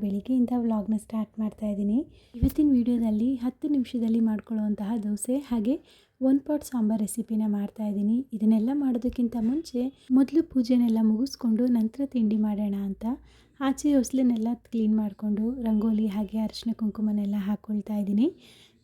ಬೆಳಿಗ್ಗೆಯಿಂದ ವ್ಲಾಗ್ನ ಸ್ಟಾರ್ಟ್ ಮಾಡ್ತಾ ಇದ್ದೀನಿ. ಇವತ್ತಿನ ವಿಡಿಯೋದಲ್ಲಿ ಹತ್ತು ನಿಮಿಷದಲ್ಲಿ ಮಾಡ್ಕೊಳ್ಳುವಂತಹ ದೋಸೆ ಹಾಗೆ ಒನ್ ಪಾಟ್ ಸಾಂಬಾರ್ ರೆಸಿಪಿನ ಮಾಡ್ತಾ ಇದ್ದೀನಿ. ಇದನ್ನೆಲ್ಲ ಮಾಡೋದಕ್ಕಿಂತ ಮುಂಚೆ ಮೊದಲು ಪೂಜೆನೆಲ್ಲ ಮುಗಿಸ್ಕೊಂಡು ನಂತರ ತಿಂಡಿ ಮಾಡೋಣ ಅಂತ. ಆಚೆ ಹೊಸ್ಲನ್ನೆಲ್ಲ ಕ್ಲೀನ್ ಮಾಡಿಕೊಂಡು ರಂಗೋಲಿ ಹಾಗೆ ಅರಿಶಿನ ಕುಂಕುಮನೆಲ್ಲ ಹಾಕ್ಕೊಳ್ತಾ ಇದ್ದೀನಿ.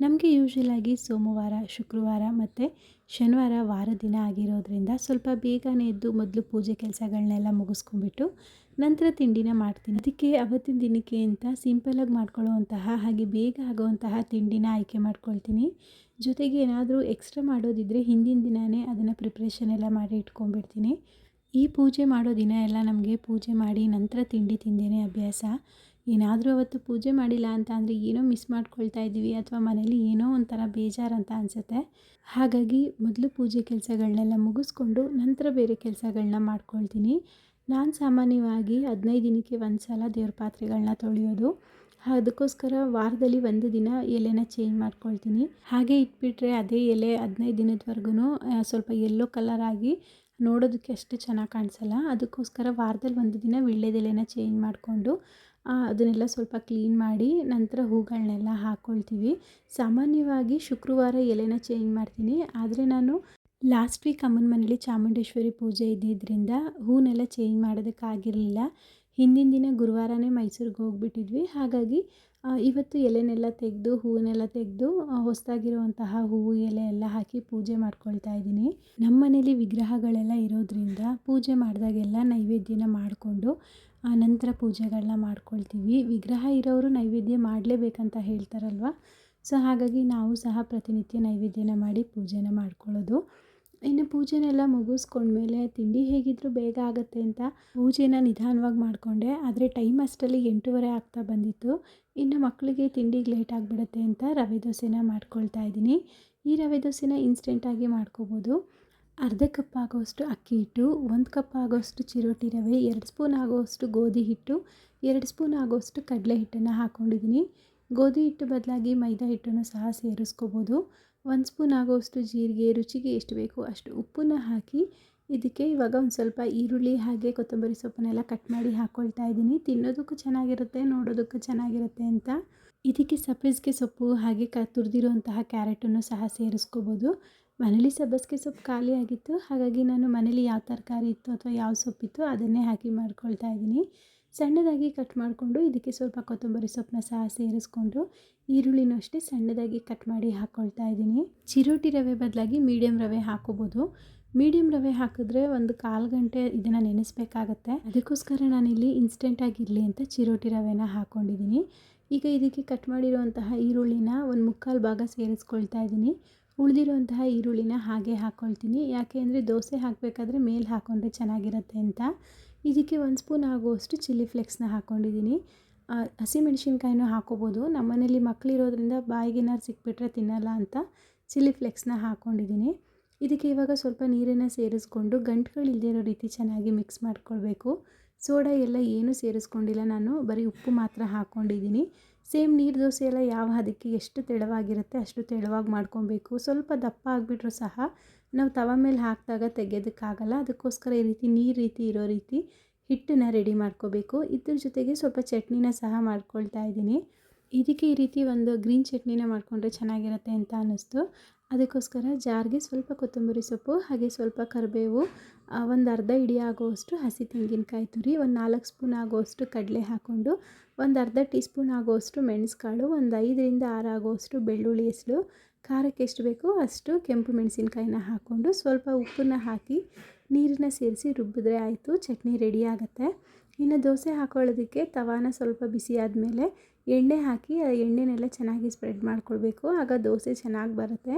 ನಮಗೆ ಯೂಶ್ವಲಾಗಿ ಸೋಮವಾರ, ಶುಕ್ರವಾರ ಮತ್ತು ಶನಿವಾರ ವಾರ ದಿನ ಆಗಿರೋದ್ರಿಂದ ಸ್ವಲ್ಪ ಬೇಗನೆ ಎದ್ದು ಮೊದಲು ಪೂಜೆ ಕೆಲಸಗಳನ್ನೆಲ್ಲ ಮುಗಿಸ್ಕೊಂಡ್ಬಿಟ್ಟು ನಂತರ ತಿಂಡಿನ ಮಾಡ್ತೀನಿ. ಅದಕ್ಕೆ ಅವತ್ತಿನ ದಿನಕ್ಕೆ ಅಂತ ಸಿಂಪಲಾಗಿ ಮಾಡ್ಕೊಳ್ಳುವಂತಹ ಹಾಗೆ ಬೇಗ ಆಗುವಂತಹ ತಿಂಡಿನ ಆಯ್ಕೆ ಮಾಡ್ಕೊಳ್ತೀನಿ. ಜೊತೆಗೆ ಏನಾದರೂ ಎಕ್ಸ್ಟ್ರಾ ಮಾಡೋದಿದ್ದರೆ ಹಿಂದಿನ ದಿನವೇ ಅದನ್ನು ಪ್ರಿಪ್ರೇಷನ್ ಎಲ್ಲ ಮಾಡಿ ಇಟ್ಕೊಂಡ್ಬಿಡ್ತೀನಿ. ಈ ಪೂಜೆ ಮಾಡೋ ದಿನ ಎಲ್ಲ ನಮಗೆ ಪೂಜೆ ಮಾಡಿ ನಂತರ ತಿಂಡಿ ತಿಂದೇನೆ ಅಭ್ಯಾಸ. ಏನಾದರೂ ಅವತ್ತು ಪೂಜೆ ಮಾಡಿಲ್ಲ ಅಂತ ಅಂದರೆ ಏನೋ ಮಿಸ್ ಮಾಡ್ಕೊಳ್ತಾ ಇದ್ದೀವಿ ಅಥವಾ ಮನೇಲಿ ಏನೋ ಒಂಥರ ಬೇಜಾರು ಅಂತ ಅನಿಸುತ್ತೆ. ಹಾಗಾಗಿ ಮೊದಲು ಪೂಜೆ ಕೆಲಸಗಳನ್ನೆಲ್ಲ ಮುಗಿಸ್ಕೊಂಡು ನಂತರ ಬೇರೆ ಕೆಲಸಗಳನ್ನ ಮಾಡ್ಕೊಳ್ತೀನಿ. ನಾನು ಸಾಮಾನ್ಯವಾಗಿ ಹದಿನೈದು ದಿನಕ್ಕೆ ಒಂದು ಸಲ ದೇವ್ರ ಪಾತ್ರೆಗಳನ್ನ ತೊಳೆಯೋದು. ಅದಕ್ಕೋಸ್ಕರ ವಾರದಲ್ಲಿ ಒಂದು ದಿನ ಎಲೆನ ಚೇಂಜ್ ಮಾಡ್ಕೊಳ್ತೀನಿ. ಹಾಗೆ ಇಟ್ಬಿಟ್ರೆ ಅದೇ ಎಲೆ ಹದಿನೈದು ದಿನದವರೆಗೂ ಸ್ವಲ್ಪ ಯೆಲ್ಲೋ ಕಲರ್ ಆಗಿ ನೋಡೋದಕ್ಕೆ ಅಷ್ಟು ಚೆನ್ನಾಗಿ ಕಾಣಿಸಲ್ಲ. ಅದಕ್ಕೋಸ್ಕರ ವಾರದಲ್ಲಿ ಒಂದು ದಿನ ವೀಳ್ಯದೆಲೆನ ಚೇಂಜ್ ಮಾಡಿಕೊಂಡು ಅದನ್ನೆಲ್ಲ ಸ್ವಲ್ಪ ಕ್ಲೀನ್ ಮಾಡಿ ನಂತರ ಹೂಗಳನ್ನೆಲ್ಲ ಹಾಕ್ಕೊಳ್ತೀವಿ ಸಾಮಾನ್ಯವಾಗಿ ಶುಕ್ರವಾರ ಎಲೆನ ಚೇಂಜ್ ಮಾಡ್ತೀನಿ. ಆದರೆ ನಾನು ಲಾಸ್ಟ್ ವೀಕ್ ಅಮ್ಮನ ಮನೇಲಿ ಚಾಮುಂಡೇಶ್ವರಿ ಪೂಜೆ ಇದ್ದಿದ್ದರಿಂದ ಹೂನೆಲ್ಲ ಚೇಂಜ್ ಮಾಡೋದಕ್ಕಾಗಿರಲಿಲ್ಲ. ಹಿಂದಿನ ದಿನ ಗುರುವಾರನೇ ಮೈಸೂರಿಗೆ ಹೋಗ್ಬಿಟ್ಟಿದ್ವಿ. ಹಾಗಾಗಿ ಇವತ್ತು ಎಲೆನೆಲ್ಲ ತೆಗೆದು, ಹೂವನ್ನೆಲ್ಲ ತೆಗೆದು ಹೊಸದಾಗಿರುವಂತಹ ಹೂವು, ಎಲೆ ಎಲ್ಲ ಹಾಕಿ ಪೂಜೆ ಮಾಡ್ಕೊಳ್ತಾ ಇದ್ದೀನಿ. ನಮ್ಮ ಮನೇಲಿ ವಿಗ್ರಹಗಳೆಲ್ಲ ಇರೋದ್ರಿಂದ ಪೂಜೆ ಮಾಡಿದಾಗೆಲ್ಲ ನೈವೇದ್ಯನ ಮಾಡಿಕೊಂಡು ನಂತರ ಪೂಜೆಗಳನ್ನ ಮಾಡ್ಕೊಳ್ತೀವಿ. ವಿಗ್ರಹ ಇರೋರು ನೈವೇದ್ಯ ಮಾಡಲೇಬೇಕಂತ ಹೇಳ್ತಾರಲ್ವ? ಸೊ, ಹಾಗಾಗಿ ನಾವು ಸಹ ಪ್ರತಿನಿತ್ಯ ನೈವೇದ್ಯನ ಮಾಡಿ ಪೂಜೆನ ಮಾಡ್ಕೊಳ್ಳೋದು. ಇನ್ನು ಪೂಜೆನೆಲ್ಲ ಮುಗಿಸ್ಕೊಂಡ್ಮೇಲೆ ತಿಂಡಿ ಹೇಗಿದ್ದರೂ ಬೇಗ ಆಗುತ್ತೆ ಅಂತ ಪೂಜೆನ ನಿಧಾನವಾಗಿ ಮಾಡಿಕೊಂಡೆ. ಆದರೆ ಟೈಮ್ ಅಷ್ಟರಲ್ಲಿ ಎಂಟೂವರೆ ಆಗ್ತಾ ಬಂದಿತ್ತು. ಇನ್ನು ಮಕ್ಕಳಿಗೆ ತಿಂಡಿಗೆ ಲೇಟ್ ಆಗಿಬಿಡುತ್ತೆ ಅಂತ ರವೆ ದೋಸೆನ ಮಾಡ್ಕೊಳ್ತಾ ಇದ್ದೀನಿ. ಈ ರವೆ ದೋಸೆನ ಇನ್ಸ್ಟೆಂಟಾಗಿ ಮಾಡ್ಕೋಬೋದು. ಅರ್ಧ ಕಪ್ ಆಗೋಷ್ಟು ಅಕ್ಕಿ ಹಿಟ್ಟು, ಒಂದು ಕಪ್ ಆಗೋಷ್ಟು ಚಿರೋಟಿ ರವೆ, ಎರಡು ಸ್ಪೂನ್ ಆಗೋಷ್ಟು ಗೋಧಿ ಹಿಟ್ಟು, ಎರಡು ಸ್ಪೂನ್ ಆಗೋಷ್ಟು ಕಡಲೆ ಹಿಟ್ಟನ್ನು ಹಾಕ್ಕೊಂಡಿದ್ದೀನಿ ಗೋಧಿ ಹಿಟ್ಟು ಬದಲಾಗಿ ಮೈದಾ ಹಿಟ್ಟನ್ನು ಸಹ ಸೇರಿಸ್ಕೋಬೋದು. ಒಂದು ಸ್ಪೂನ್ ಆಗೋಷ್ಟು ಜೀರಿಗೆ, ರುಚಿಗೆ ಎಷ್ಟು ಬೇಕು ಅಷ್ಟು ಉಪ್ಪನ್ನ ಹಾಕಿ ಇದಕ್ಕೆ ಇವಾಗ ಒಂದು ಸ್ವಲ್ಪ ಈರುಳ್ಳಿ ಹಾಗೆ ಕೊತ್ತಂಬರಿ ಸೊಪ್ಪನ್ನೆಲ್ಲ ಕಟ್ ಮಾಡಿ ಹಾಕ್ಕೊಳ್ತಾ ಇದ್ದೀನಿ. ತಿನ್ನೋದಕ್ಕೂ ಚೆನ್ನಾಗಿರುತ್ತೆ, ನೋಡೋದಕ್ಕೂ ಚೆನ್ನಾಗಿರುತ್ತೆ ಅಂತ. ಇದಕ್ಕೆ ಸಬ್ಬಸಿಗೆ ಸೊಪ್ಪು ಹಾಗೆ ಕ ತುರಿದಿರುವಂತಹ ಕ್ಯಾರೆಟನ್ನು ಸಹ ಸೇರಿಸ್ಕೋಬೋದು. ಮನೇಲಿ ಸಬ್ಬಸಿಗೆ ಸೊಪ್ಪು ಖಾಲಿ ಆಗಿತ್ತು. ಹಾಗಾಗಿ ನಾನು ಮನೇಲಿ ಯಾವ ತರಕಾರಿ ಇತ್ತು ಅಥವಾ ಯಾವ ಸೊಪ್ಪಿತ್ತು ಅದನ್ನೇ ಹಾಕಿ ಮಾಡ್ಕೊಳ್ತಾ ಇದ್ದೀನಿ. ಸಣ್ಣದಾಗಿ ಕಟ್ ಮಾಡಿಕೊಂಡು ಇದಕ್ಕೆ ಸ್ವಲ್ಪ ಕೊತ್ತಂಬರಿ ಸೊಪ್ಪನ್ನ ಸಹ ಸೇರಿಸ್ಕೊಂಡು ಈರುಳ್ಳಿನೂ ಅಷ್ಟೇ ಸಣ್ಣದಾಗಿ ಕಟ್ ಮಾಡಿ ಹಾಕ್ಕೊಳ್ತಾ ಇದ್ದೀನಿ. ಚಿರೋಟಿ ರವೆ ಬದಲಾಗಿ ಮೀಡಿಯಮ್ ರವೆ ಹಾಕೋಬೋದು. ಮೀಡಿಯಮ್ ರವೆ ಹಾಕಿದ್ರೆ ಒಂದು ಕಾಲು ಗಂಟೆ ಇದನ್ನು ನೆನೆಸ್ಬೇಕಾಗತ್ತೆ. ಅದಕ್ಕೋಸ್ಕರ ನಾನಿಲ್ಲಿ ಇನ್ಸ್ಟೆಂಟಾಗಿರಲಿ ಅಂತ ಚಿರೋಟಿ ರವೆನ ಹಾಕ್ಕೊಂಡಿದ್ದೀನಿ ಈಗ ಇದಕ್ಕೆ ಕಟ್ ಮಾಡಿರುವಂತಹ ಈರುಳ್ಳಿನ ಒಂದು ಮುಕ್ಕಾಲು ಭಾಗ ಸೇರಿಸ್ಕೊಳ್ತಾ ಇದ್ದೀನಿ. ಉಳಿದಿರುವಂತಹ ಈರುಳ್ಳಿನ ಹಾಗೆ ಹಾಕ್ಕೊಳ್ತೀನಿ ಯಾಕೆ ಅಂದರೆ ದೋಸೆ ಹಾಕಬೇಕಾದ್ರೆ ಮೇಲೆ ಹಾಕೊಂಡ್ರೆ ಚೆನ್ನಾಗಿರುತ್ತೆ ಅಂತ. ಇದಕ್ಕೆ ಒಂದು ಸ್ಪೂನ್ ಆಗುವಷ್ಟು ಚಿಲ್ಲಿ ಫ್ಲೆಕ್ಸ್ನ ಹಾಕ್ಕೊಂಡಿದ್ದೀನಿ ಹಸಿಮೆಣ್ಸಿನ್ಕಾಯಿನೂ ನಮ್ಮ ಮನೇಲಿ ಮಕ್ಕಳಿರೋದ್ರಿಂದ ಬಾಯಿಗೇನಾದ್ರು ಸಿಕ್ಬಿಟ್ರೆ ತಿನ್ನಲ್ಲ ಅಂತ ಚಿಲ್ಲಿ ಫ್ಲೆಕ್ಸ್ನ ಹಾಕ್ಕೊಂಡಿದ್ದೀನಿ ಇದಕ್ಕೆ ಇವಾಗ ಸ್ವಲ್ಪ ನೀರನ್ನು ಸೇರಿಸ್ಕೊಂಡು ಗಂಟುಗಳು ಇಲ್ಲದೇ ಇರೋ ರೀತಿ ಚೆನ್ನಾಗಿ ಮಿಕ್ಸ್ ಮಾಡ್ಕೊಳ್ಬೇಕು. ಸೋಡಾ ಎಲ್ಲ ಏನೂ ಸೇರಿಸ್ಕೊಂಡಿಲ್ಲ ನಾನು. ಬರೀ ಉಪ್ಪು ಮಾತ್ರ ಹಾಕ್ಕೊಂಡಿದ್ದೀನಿ ಸೇಮ್ ನೀರು ದೋಸೆ ಎಲ್ಲ ಯಾವ ಹದಕ್ಕೆ ಎಷ್ಟು ತೆಳುವಾಗಿರುತ್ತೆ ಅಷ್ಟು ತೆಳುವಾಗಿ ಮಾಡ್ಕೊಬೇಕು. ಸ್ವಲ್ಪ ದಪ್ಪ ಆಗಿಬಿಟ್ರೂ ಸಹ ನಾವು ತವ ಮೇಲೆ ಹಾಕಿದಾಗ ತೆಗೆಯೋದಕ್ಕಾಗಲ್ಲ. ಅದಕ್ಕೋಸ್ಕರ ಈ ರೀತಿ ನೀರು ರೀತಿ ಇರೋ ರೀತಿ ಹಿಟ್ಟನ್ನು ರೆಡಿ ಮಾಡ್ಕೋಬೇಕು. ಇದ್ರ ಜೊತೆಗೆ ಸ್ವಲ್ಪ ಚಟ್ನಿನ ಸಹ ಮಾಡ್ಕೊಳ್ತಾ ಇದ್ದೀನಿ. ಇದಕ್ಕೆ ಈ ರೀತಿ ಒಂದು ಗ್ರೀನ್ ಚಟ್ನಿನ ಮಾಡಿಕೊಂಡ್ರೆ ಚೆನ್ನಾಗಿರುತ್ತೆ ಅಂತ ಅನ್ನಿಸ್ತು. ಅದಕ್ಕೋಸ್ಕರ ಜಾರ್ಗೆ ಸ್ವಲ್ಪ ಕೊತ್ತಂಬರಿ ಸೊಪ್ಪು, ಹಾಗೆ ಸ್ವಲ್ಪ ಕರಿಬೇವು ಒಂದು ಅರ್ಧ ಇಡಿ ಆಗೋವಷ್ಟು ಹಸಿ ತೆಂಗಿನಕಾಯಿ ತುರಿ, ಒಂದು ನಾಲ್ಕು ಸ್ಪೂನ್ ಆಗೋವಷ್ಟು ಕಡಲೆ ಹಾಕ್ಕೊಂಡು ಒಂದು ಅರ್ಧ ಟೀ ಸ್ಪೂನ್ ಆಗೋಷ್ಟು ಮೆಣಸುಕಾಳು, ಒಂದು ಐದರಿಂದ ಆರು ಆಗೋಷ್ಟು ಬೆಳ್ಳುಳ್ಳಿ ಹೆಸರು ಖಾರಕ್ಕೆ ಎಷ್ಟು ಬೇಕೋ ಅಷ್ಟು ಕೆಂಪು ಮೆಣಸಿನ್ಕಾಯಿನ ಹಾಕ್ಕೊಂಡು ಸ್ವಲ್ಪ ಉಪ್ಪನ್ನ ಹಾಕಿ ನೀರನ್ನ ಸೇರಿಸಿ ರುಬ್ಬಿದ್ರೆ ಆಯಿತು, ಚಟ್ನಿ ರೆಡಿ ಆಗುತ್ತೆ. ಇನ್ನು ದೋಸೆ ಹಾಕೊಳ್ಳೋದಕ್ಕೆ ತವಾನ ಸ್ವಲ್ಪ ಬಿಸಿ ಆದಮೇಲೆ ಎಣ್ಣೆ ಹಾಕಿ, ಆ ಎಣ್ಣೆನೆಲ್ಲ ಚೆನ್ನಾಗಿ ಸ್ಪ್ರೆಡ್ ಮಾಡ್ಕೊಳ್ಬೇಕು. ಆಗ ದೋಸೆ ಚೆನ್ನಾಗಿ ಬರುತ್ತೆ.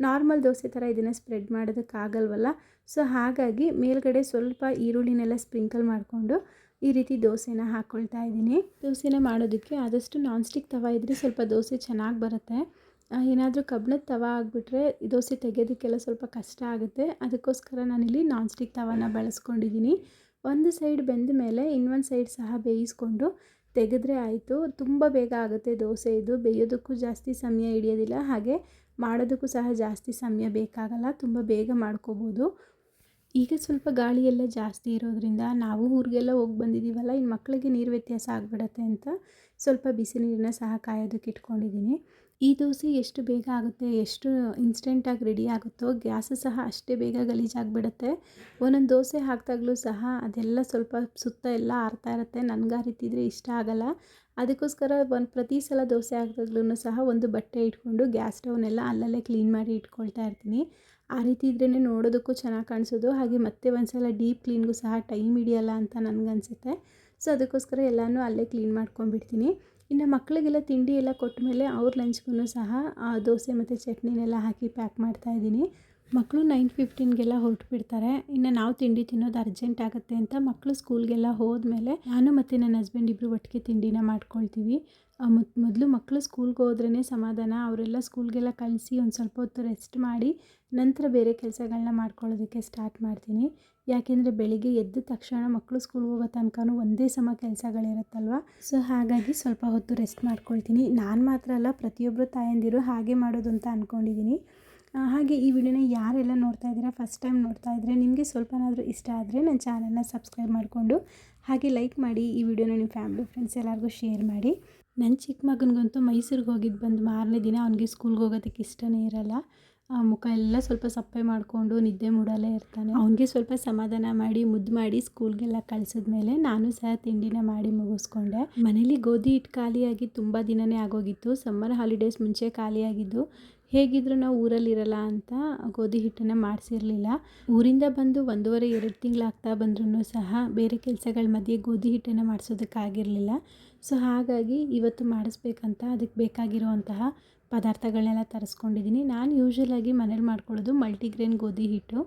ನಾರ್ಮಲ್ ದೋಸೆ ಥರ ಇದನ್ನು ಸ್ಪ್ರೆಡ್ ಮಾಡೋದಕ್ಕಾಗಲ್ವಲ್ಲ? ಸೊ ಹಾಗಾಗಿ ಮೇಲ್ಗಡೆ ಸ್ವಲ್ಪ ಈರುಳ್ಳಿನೆಲ್ಲ ಸ್ಪ್ರಿಂಕಲ್ ಮಾಡಿಕೊಂಡು ಈ ರೀತಿ ದೋಸೆನ ಹಾಕ್ಕೊಳ್ತಾ ಇದ್ದೀನಿ. ದೋಸೆನ ಮಾಡೋದಕ್ಕೆ ಆದಷ್ಟು ನಾನ್ ಸ್ಟಿಕ್ ತವ ಇದ್ದರೆ ಸ್ವಲ್ಪ ದೋಸೆ ಚೆನ್ನಾಗಿ ಬರುತ್ತೆ. ಏನಾದರೂ ಕಬ್ಬಿಣದ ತವ ಆಗಿಬಿಟ್ರೆ ದೋಸೆ ತೆಗೆಯೋದಕ್ಕೆಲ್ಲ ಸ್ವಲ್ಪ ಕಷ್ಟ ಆಗುತ್ತೆ. ಅದಕ್ಕೋಸ್ಕರ ನಾನಿಲ್ಲಿ ನಾನ್ ಸ್ಟಿಕ್ ತವನ ಬಳಸ್ಕೊಂಡಿದ್ದೀನಿ. ಒಂದು ಸೈಡ್ ಬೆಂದ ಮೇಲೆ ಇನ್ನೊಂದು ಸೈಡ್ ಸಹ ಬೇಯಿಸ್ಕೊಂಡು ತೆಗೆದ್ರೆ ಆಯಿತು. ತುಂಬ ಬೇಗ ಆಗುತ್ತೆ ದೋಸೆ ಇದು. ಬೇಯೋದಕ್ಕೂ ಜಾಸ್ತಿ ಸಮಯ ಹಿಡಿಯೋದಿಲ್ಲ. ಹಾಗೆ ಮಾಡೋದಕ್ಕೂ ಸಹ ಜಾಸ್ತಿ ಸಮಯ ಬೇಕಾಗಲ್ಲ. ತುಂಬ ಬೇಗ ಮಾಡ್ಕೋಬೋದು. ಈಗ ಸ್ವಲ್ಪ ಗಾಳಿ ಎಲ್ಲ ಜಾಸ್ತಿ ಇರೋದರಿಂದ ನಾವು ಊರಿಗೆಲ್ಲ ಹೋಗಿ ಬಂದಿದ್ದೀವಲ್ಲ, ಇನ್ನು ಮಕ್ಕಳಿಗೆ ನೀರು ವ್ಯತ್ಯಾಸ ಆಗಿಬಿಡತ್ತೆ ಅಂತ ಸ್ವಲ್ಪ ಬಿಸಿ ನೀರನ್ನ ಸಹ ಕಾಯೋದಕ್ಕೆ ಇಟ್ಕೊಂಡಿದ್ದೀನಿ. ಈ ದೋಸೆ ಎಷ್ಟು ಬೇಗ ಆಗುತ್ತೆ, ಎಷ್ಟು ಇನ್ಸ್ಟೆಂಟಾಗಿ ರೆಡಿ ಆಗುತ್ತೋ, ಗ್ಯಾಸ್ ಸಹ ಅಷ್ಟೇ ಬೇಗ ಗಲೀಜಾಗಿಬಿಡುತ್ತೆ. ಒಂದೊಂದು ದೋಸೆ ಹಾಕಿದಾಗಲೂ ಸಹ ಅದೆಲ್ಲ ಸ್ವಲ್ಪ ಸುತ್ತ ಎಲ್ಲ ಆರ್ತಾ ಇರುತ್ತೆ, ನನಗೆ ಆ ರೀತಿ ಇದ್ರೆ ಇಷ್ಟ ಆಗಲ್ಲ. ಅದಕ್ಕೋಸ್ಕರ ಒಂದು ಪ್ರತಿ ಸಲ ದೋಸೆ ಹಾಕಿದಾಗ್ಲೂ ಸಹ ಒಂದು ಬಟ್ಟೆ ಇಟ್ಕೊಂಡು ಗ್ಯಾಸ್ ಸ್ಟವ್ನೆಲ್ಲ ಅಲ್ಲಲ್ಲೇ ಕ್ಲೀನ್ ಮಾಡಿ ಇಟ್ಕೊಳ್ತಾ ಇರ್ತೀನಿ. ಆ ರೀತಿ ಇದ್ರೇ ನೋಡೋದಕ್ಕೂ ಚೆನ್ನಾಗಿ ಕಾಣಿಸೋದು. ಹಾಗೆ ಮತ್ತೆ ಒಂದು ಸಲ ಡೀಪ್ ಕ್ಲೀನ್ಗೂ ಸಹ ಟೈಮ್ ಹಿಡಿಯಲ್ಲ ಅಂತ ನನಗನ್ಸುತ್ತೆ. ಸೊ, ಅದಕ್ಕೋಸ್ಕರ ಎಲ್ಲನೂ ಅಲ್ಲೇ ಕ್ಲೀನ್ ಮಾಡ್ಕೊಂಡ್ಬಿಡ್ತೀನಿ. ಇನ್ನು ಮಕ್ಕಳಿಗೆಲ್ಲ ತಿಂಡಿ ಎಲ್ಲ ಕೊಟ್ಟ ಮೇಲೆ ಅವ್ರ ಲಂಚ್ಗೂ ಸಹ ದೋಸೆ ಮತ್ತು ಚಟ್ನಿನೆಲ್ಲ ಹಾಕಿ ಪ್ಯಾಕ್ ಮಾಡ್ತಾಯಿದ್ದೀನಿ ಮಕ್ಕಳು ನೈನ್ ಫಿಫ್ಟೀನ್ಗೆಲ್ಲ ಹೊರಟು ಬಿಡ್ತಾರೆ ಇನ್ನು ನಾವು ತಿಂಡಿ ತಿನ್ನೋದು ಅರ್ಜೆಂಟ್ ಆಗುತ್ತೆ ಅಂತ ಮಕ್ಕಳು ಸ್ಕೂಲ್ಗೆಲ್ಲ ಹೋದ್ಮೇಲೆ ನಾನು ಮತ್ತು ನನ್ನ ಹಸ್ಬೆಂಡ್ ಇಬ್ಬರು ಒಟ್ಟಿಗೆ ತಿಂಡಿನ ಮಾಡ್ಕೊಳ್ತೀವಿ. ಮೊದಲು ಮಕ್ಕಳು ಸ್ಕೂಲ್ಗೆ ಹೋದ್ರೇ ಸಮಾಧಾನ. ಅವರೆಲ್ಲ ಸ್ಕೂಲ್ಗೆಲ್ಲ ಕಳಿಸಿ ಒಂದು ಸ್ವಲ್ಪ ಹೊತ್ತು ರೆಸ್ಟ್ ಮಾಡಿ ನಂತರ ಬೇರೆ ಕೆಲಸಗಳನ್ನ ಮಾಡ್ಕೊಳ್ಳೋದಕ್ಕೆ ಸ್ಟಾರ್ಟ್ ಮಾಡ್ತೀನಿ. ಯಾಕೆಂದರೆ ಬೆಳಿಗ್ಗೆ ಎದ್ದ ತಕ್ಷಣ ಮಕ್ಕಳು ಸ್ಕೂಲ್ಗೆ ಹೋಗೋ ತನಕನೂ ಒಂದೇ ಸಮ ಕೆಲಸಗಳಿರುತ್ತಲ್ವ? ಸೊ ಹಾಗಾಗಿ ಸ್ವಲ್ಪ ಹೊತ್ತು ರೆಸ್ಟ್ ಮಾಡ್ಕೊಳ್ತೀನಿ. ನಾನು ಮಾತ್ರ ಅಲ್ಲ ಪ್ರತಿಯೊಬ್ಬರು ತಾಯಂದಿರು ಹಾಗೆ ಮಾಡೋದು ಅಂತ ಅಂದ್ಕೊಂಡಿದ್ದೀನಿ ಹಾಗೆ ಈ ವಿಡಿಯೋನ ಯಾರೆಲ್ಲ ನೋಡ್ತಾ ಇದ್ದೀರಾ ಫಸ್ಟ್ ಟೈಮ್ ನೋಡ್ತಾ ಇದ್ದರೆ ನಿಮಗೆ ಸ್ವಲ್ಪನಾದರೂ ಇಷ್ಟ ಆದರೆ ನನ್ನ ಚಾನಲ್ನ ಸಬ್ಸ್ಕ್ರೈಬ್ ಮಾಡಿಕೊಂಡು ಹಾಗೆ ಲೈಕ್ ಮಾಡಿ ಈ ವಿಡಿಯೋನ ನಿಮ್ಮ ಫ್ಯಾಮಿಲಿ ಫ್ರೆಂಡ್ಸ್ ಎಲ್ಲರಿಗೂ ಶೇರ್ ಮಾಡಿ. ನನ್ನ ಚಿಕ್ಕ ಮಗನಿಗಂತೂ ಮೈಸೂರಿಗೆ ಹೋಗಿದ್ದು ಬಂದು ಮಾರನೇ ದಿನ ಅವನಿಗೆ ಸ್ಕೂಲ್ಗೆ ಹೋಗೋದಕ್ಕೆ ಇಷ್ಟನೇ ಇರಲ್ಲ. ಮುಖ ಎಲ್ಲ ಸ್ವಲ್ಪ ಸಪ್ಪೆ ಮಾಡಿಕೊಂಡು ನಿದ್ದೆ ಮೂಡಲ್ಲೇ ಇರ್ತಾನೆ. ಅವನಿಗೆ ಸ್ವಲ್ಪ ಸಮಾಧಾನ ಮಾಡಿ, ಮುದ್ದು ಮಾಡಿ ಸ್ಕೂಲ್ಗೆಲ್ಲ ಕಳಿಸಿದ್ಮೇಲೆ ನಾನು ಸಹ ತಿಂಡಿನ ಮಾಡಿ ಮುಗಿಸ್ಕೊಂಡೆ. ಮನೇಲಿ ಗೋಧಿ ಹಿಟ್ಟು ಖಾಲಿಯಾಗಿ ತುಂಬ ದಿನವೇ ಆಗೋಗಿತ್ತು. ಸಮ್ಮರ್ ಹಾಲಿಡೇಸ್ ಮುಂಚೆ ಖಾಲಿಯಾಗಿದ್ದು. ಹೇಗಿದ್ರು ನಾವು ಊರಲ್ಲಿರಲ್ಲ ಅಂತ ಗೋಧಿ ಹಿಟ್ಟನ್ನು ಮಾಡಿಸಿರ್ಲಿಲ್ಲ. ಊರಿಂದ ಬಂದು ಒಂದೂವರೆ, ಎರಡು ತಿಂಗಳಾಗ್ತಾ ಬಂದ್ರೂ ಸಹ ಬೇರೆ ಕೆಲಸಗಳ ಮಧ್ಯೆ ಗೋಧಿ ಹಿಟ್ಟನ್ನು ಮಾಡಿಸೋದಕ್ಕಾಗಿರಲಿಲ್ಲ. ಸೊ ಹಾಗಾಗಿ ಇವತ್ತು ಮಾಡಿಸ್ಬೇಕಂತ ಅದಕ್ಕೆ ಬೇಕಾಗಿರುವಂತಹ ಪದಾರ್ಥಗಳನ್ನೆಲ್ಲ ತರಿಸ್ಕೊಂಡಿದ್ದೀನಿ. ನಾನು ಯೂಶ್ವಲಾಗಿ ಮನೇಲಿ ಮಾಡ್ಕೊಳ್ಳೋದು ಮಲ್ಟಿಗ್ರೇನ್ ಗೋಧಿ ಹಿಟ್ಟು.